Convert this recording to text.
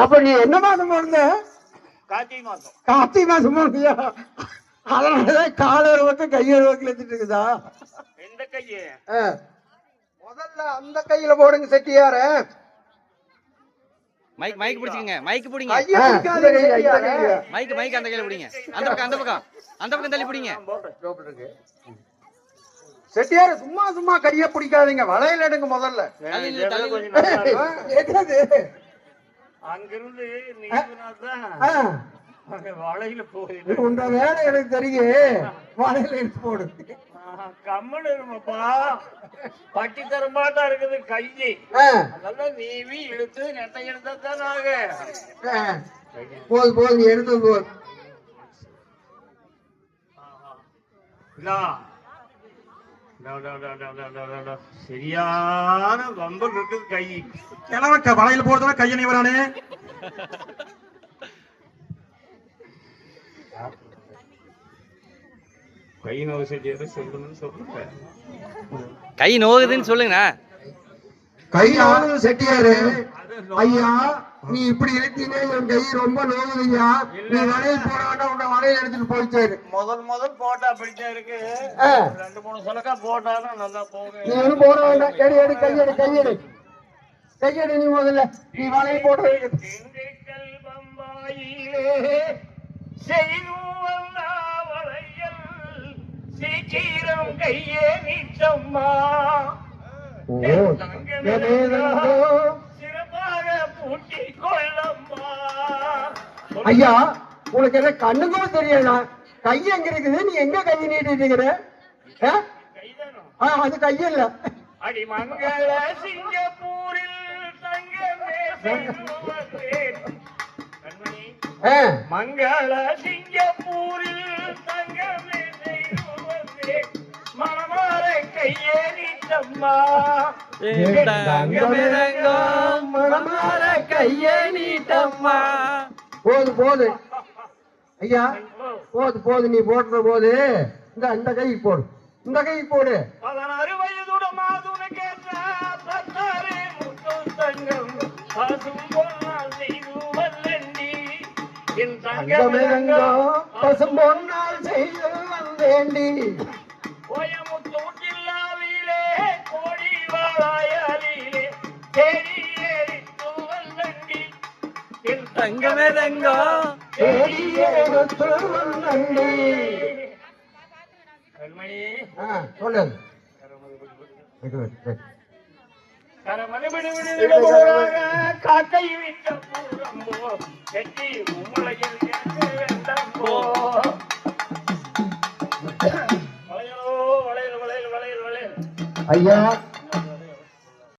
அப்ப நீ என்ன மாதம் பிறந்த? கார்த்திகை மாசம் கார்த்திகை மாசம் பிறந்தியா? அதனாலதான் கையொரு பக்கம் எடுத்துட்டு இருக்குதா? எந்த கையே. முதல்ல அந்த கையில போடுங்க செட்டியார. மைக் மைக் பிடிச்சிக்கங்க. மைக் பிடிங்க. மைக் மைக் அந்த கையில பிடிங்க. அந்த பக்கம் அந்த பக்கம் அந்த பக்கம் தள்ளி பிடிங்க. செட்டியார சும்மா சும்மா கைய பிடிக்காதீங்க. வளையல் எடுங்க முதல்ல. அங்கிருந்து வளையில போயிடு உங்க வேலை எனக்கு தெரியும் வளையல் எடுத்து போடு. கம்மன் இருமப்பா பட்டி தரமாட்டா இருக்குது கையை அதெல்லாம் நீவி இழுத்து நெட்டை எடுத்தா தான் ஆக. போது போது எடுத்து போது சரியான வம்பல் இருக்குது கை. கிழவக்க வலையில போறதுனா கையணி வரானே கை நோவு செஞ்சு சொல்லணும்னு சொல்லுங்க கை நோகுதுன்னு சொல்லுங்கண்ணா. கை ஆனது செட்டியாரு. ஐயா நீ இப்படி இழுத்தீங்க என் கை ரொம்ப நோவுதுய்யா. நீ வளையல் போட வேண்டாம் உன்னை வளையல் எடுத்துட்டு போயிட்டாரு முதல் முதல் போட்டா அப்படித்தான் இருக்கு. ரெண்டு மூணு சொலக்கா போட்டாலும் நல்லா நீ போகும் ஒன்றும் போட வேண்டாம். எடு எடு கையெடு கையெடு கையெடு நீ முதல்ல. நீ வளையல் போட வளையல் சீக்கிரம் கையே நீட்டம்மா. சிறப்பாக ஐயா உனக்கு என்ன கண்ணு கூட தெரியல. கை எங்க இருக்குது? நீ எங்க கை நீட்டிட்டு இருக்கிற? அது சிங்கப்பூரில் தங்கமே செய்துவந்தேன். கண்மணி ஆ, மங்கள சிங்கப்பூரில் தங்கமே செய்து வந்தேன். மனமார கையே நீட்டம்மா. மனமார கையை நீட்டம்மா. போது போது. ஐயா போது போது நீ போடுற போது. இந்த இந்த கை போடு. இந்த கை போடு. பதினாறு வயதுட மாதுன கேட்ட தங்கம் பசும் பொன்னால் செய்து என் தங்கமே தங்கமே தங்கம். சொல்லு காக்கை விட்ட பூரம்போ கெட்டி வளையல் வளையல். ஐயா.